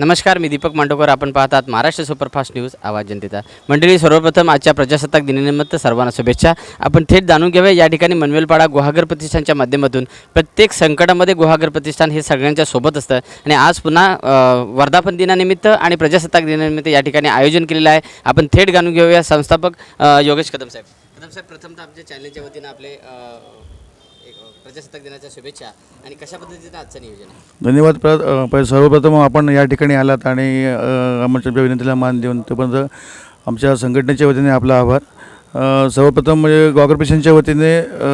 नमस्कार मी दीपक मांडोकर. आपण पाहतात महाराष्ट्र सुपरफास्ट न्यूज आवाज जनतेचा. मंडळी सर्वप्रथम आजच्या प्रजासत्ताक दिनानिमित्त सर्वांना शुभेच्छा. आपण थेट जाणून घेऊया या ठिकाणी मनवेलपाडा गुहागर प्रतिष्ठानच्या माध्यमातून प्रत्येक संकटामध्ये गुहागर प्रतिष्ठान हे सगळ्यांच्या सोबत असतं. आणि आज पुन्हा वर्धापन दिनानिमित्त आणि प्रजासत्ताक दिनानिमित्त या ठिकाणी आयोजन केलेलं आहे. आपण थेट जाणून घेऊया संस्थापक योगेश कदम साहेब. कदम साहेब प्रथमतः आमच्या चॅनलच्या वतीनं आपले प्रजासत्ताक दिनाच्या शुभेच्छा आणि कशा पद्धतीचं आजचं नियोजन आहे? धन्यवाद. प्र सर्वप्रथम आपण या ठिकाणी आलात आणि आमच्या विनंतीला मान देऊन तोपर्यंत आमच्या संघटनेच्या वतीने आपला आभार. सर्वप्रथम म्हणजे गॉगर वतीने अ,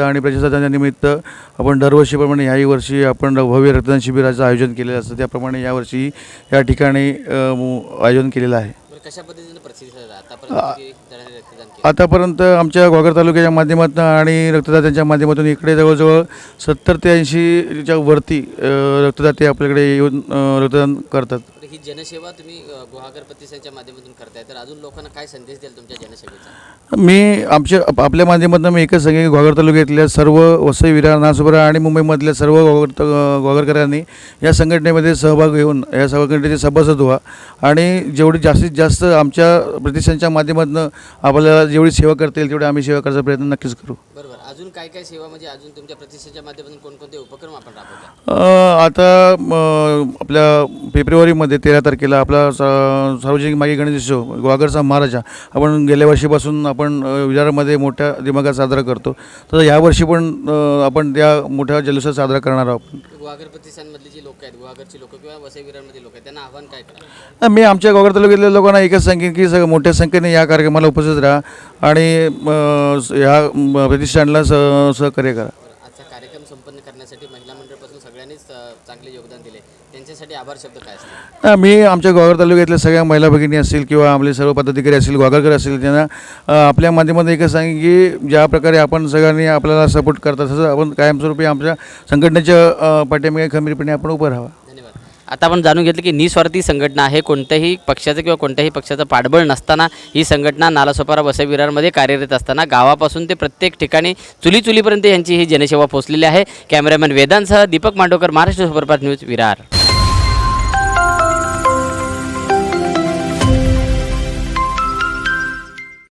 आणि प्रजासत्ताच्या निमित्त आपण दरवर्षीप्रमाणे याही वर्षी आपण भव्य रक्तदान शिबिराचं आयोजन केलेलं असतं. त्याप्रमाणे यावर्षी या ठिकाणी मु- आयोजन केलेलं आहे. कशा पद्धतीनं? आतापर्यंत आतापर्यंत आमच्या घोगर तालुक्याच्या माध्यमातून आणि रक्तदात्यांच्या माध्यमातून इकडे जवळजवळ सत्तर ते ऐंशीच्या वरती रक्तदाते आपल्याकडे येऊन रक्तदान करतात तर ही जनसेवा तुम्ही गुहागर प्रतिष्ठानच्या माध्यमातून करताय. तर अजून लोकांना काय संदेश द्याल तुमच्या जनसेवेचा? मी आमच्या आप- आपल्या माध्यमातून मी एकच सांगेन की घोगर तालुक्यातल्या सर्व वसई विरार नासपुरा आणि मुंबईमधल्या सर्व घोगर त- घोगरकरांनी या संघटनेमध्ये सहभाग घेऊन या संघटनेचे सभासद व्हा. आणि जेवढी जास्तीत जास्त आमच्या प्रतिष्ठानच्या माध्यमातून आपल्याला जेवढी सेवा करता येईल तेवढी आम्ही सेवा करायचा प्रयत्न नक्कीच करू. बरोबर. अजून काय काय सेवा म्हणजे अजून तुमच्या प्रतिष्ठेच्या माध्यमातून कोणकोणते उपक्रम आपण आता म, आपल्या फेब्रुवारीमध्ये तेरा तारखेला आपला सा- सार्वजनिक मागे गणेशोत्सव ग्वागरचा महाराजा. आपण गेल्या वर्षीपासून आपण अ, विरारमध्ये मोठ्या दिमागात साजरा करतो. तर यावर्षी पण अ, आपण त्या मोठ्या जल्लोषात साजरा करणार आहोत. गुहागरपती सणमधली जी लोक आहेत गुहागरची लोक किंवा वसईविरांमधली लोक आहेत त्यांना आव्हान काय करा? मी आमच्या गोगर तालुक्यातल्या लोकांना एकच सांगेन की सगळं मोठ्या संख्येने या कार्यक्रमाला उपस्थित राहा आणि अ, ह्या म, प्रतिष्ठानला स सहकार्य करा. संपन्न करण्यासाठी महिला मंडळपासून सगळ्यांनीच चांगले योगदान दिले. त्यांच्यासाठी आभार शब्द काय असतील? मी आमच्या गोगर तालुक्यातल्या सगळ्या महिला भगिनी असतील किंवा आपले सर्व पदाधिकारी असतील गोगारकर असतील त्यांना आपल्या माध्यमातून एकच सांगेन की ज्या प्रकारे आपण सगळ्यांनी आपल्याला सपोर्ट करतात तसं आपण कायमस्वरूपी आमच्या संघटनेच्या अ, पाठीमागे खंबीरपणे आपण उभं राहावं. आता आपण जाणून घेतलं की निस्वार्थी संघटना आहे. कोणत्याही पक्षाचं किंवा कोणत्याही पक्षाचं पाठबळ नसताना ही संघटना नालासोपारा वसविरारमध्ये कार्यरत असताना गावापासून ते प्रत्येक ठिकाणी चुली चुलीपर्यंत यांची ही जनसेवा पोहोचलेली आहे. कॅमेरामॅन वेदांसह दीपक मांडोकर महाराष्ट्र सुपरफास्ट न्यूज विरार.